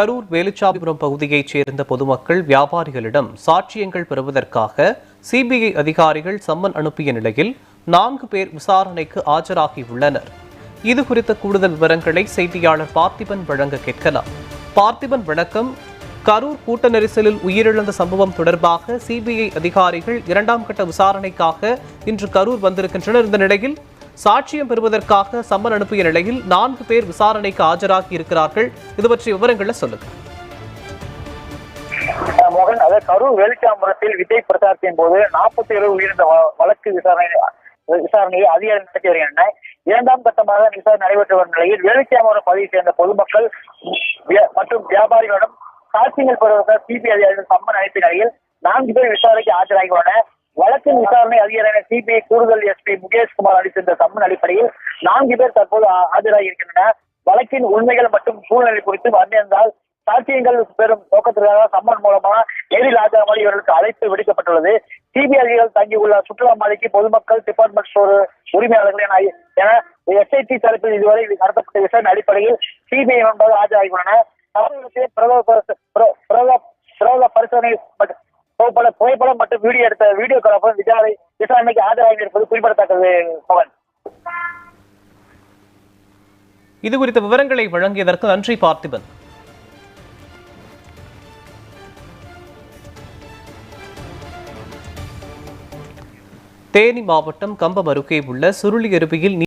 கரூர் வேலுச்சாபுரம் பகுதியைச் சேர்ந்த பொதுமக்கள் வியாபாரிகளிடம் சாட்சியங்கள் பெறுவதற்காக சிபிஐ அதிகாரிகள் சம்மன் அனுப்பிய நிலையில் நான்கு பேர் விசாரணைக்கு ஆஜராகியுள்ளனர். இது குறித்த கூடுதல் விவரங்களை செய்தியாளர் பார்த்திபன் வழங்க கேட்கலாம். பார்த்திபன் வணக்கம். கரூர் கூட்ட நெரிசலில் உயிரிழந்த சம்பவம் தொடர்பாக சிபிஐ அதிகாரிகள் இரண்டாம் கட்ட விசாரணைக்காக இன்று கரூர் வந்திருக்கின்றனர். இந்த நிலையில் சாட்சியம் பெறுவதற்காக சம்மன் அனுப்பிய நிலையில் நான்கு பேர் விசாரணைக்கு ஆஜராகி இருக்கிறார்கள். இது பற்றிய விவரங்களை சொல்லுங்க. மோகன் அதாவது கரூர் வேலுச்சாம்பரத்தில் விஜய் பிரச்சாரத்தின் போது நாற்பத்தி ஏழு உயிரிழந்த வ- வழக்கு விசாரணை விசாரணையை அதிகாரி நடத்தி வருகின்றன இரண்டாம் கட்டமாக விசாரணை நடைபெற்று வரும் நிலையில் வேலுச்சாம்பரம் பகுதியை சேர்ந்த பொதுமக்கள் வியா- மற்றும் வியாபாரிகளிடம் சாட்சியங்கள் பெறுவதற்காக சிபிஐ அதிகாரிகள் சம்மன் அனுப்பிய நிலையில் நான்கு பேர் விசாரணைக்கு ஆஜராகியுள்ளனர் வழக்கின் விசாரணை அதிகாரியான சிபிஐ கூடுதல் எஸ்பி முகேஷ்குமார் அளித்திருந்த சம்மன் அடிப்படையில் நான்கு பேர் தற்போது ஆஜராகி இருக்கின்றனர் வழக்கின் உண்மைகள் மற்றும் சூழ்நிலை குறித்து வந்திருந்தால் சாட்சியங்கள் பெறும் நோக்கத்திற்காக சம்மன் மூலமாக நேரில் ஆஜராமல் இவர்களுக்கு அழைப்பு விடுக்கப்பட்டுள்ளது. சிபிஐ அதிகாரிகள் தங்கியுள்ள சுற்றுலா மாலைக்கு பொதுமக்கள் டிபார்ட்மெண்ட் ஸ்டோர் உரிமையாளர்கள் என என எஸ்ஐடி தரப்பில் இதுவரை நடத்தப்பட்ட விசாரணை அடிப்படையில் சிபிஐ முன்பாக ஆஜராகியுள்ளனர் தமிழகத்தில் பிரதம பரிசு- பிர- பரிசோதனை புகைப்பட புகைப்படம் மற்றும் வீடியோ எடுத்த வீடியோ கலப்பம் விசாரணை விசாரணைக்கு ஆஜராகி இருப்பது குறிப்பிடத்தக்கது பவன். இது குறித்த விவரங்களை வழங்கியதற்கு நன்றி பார்த்திபன். தேனி மாவட்டம் கம்பம் அருகே உள்ள சுருளி அருவியில்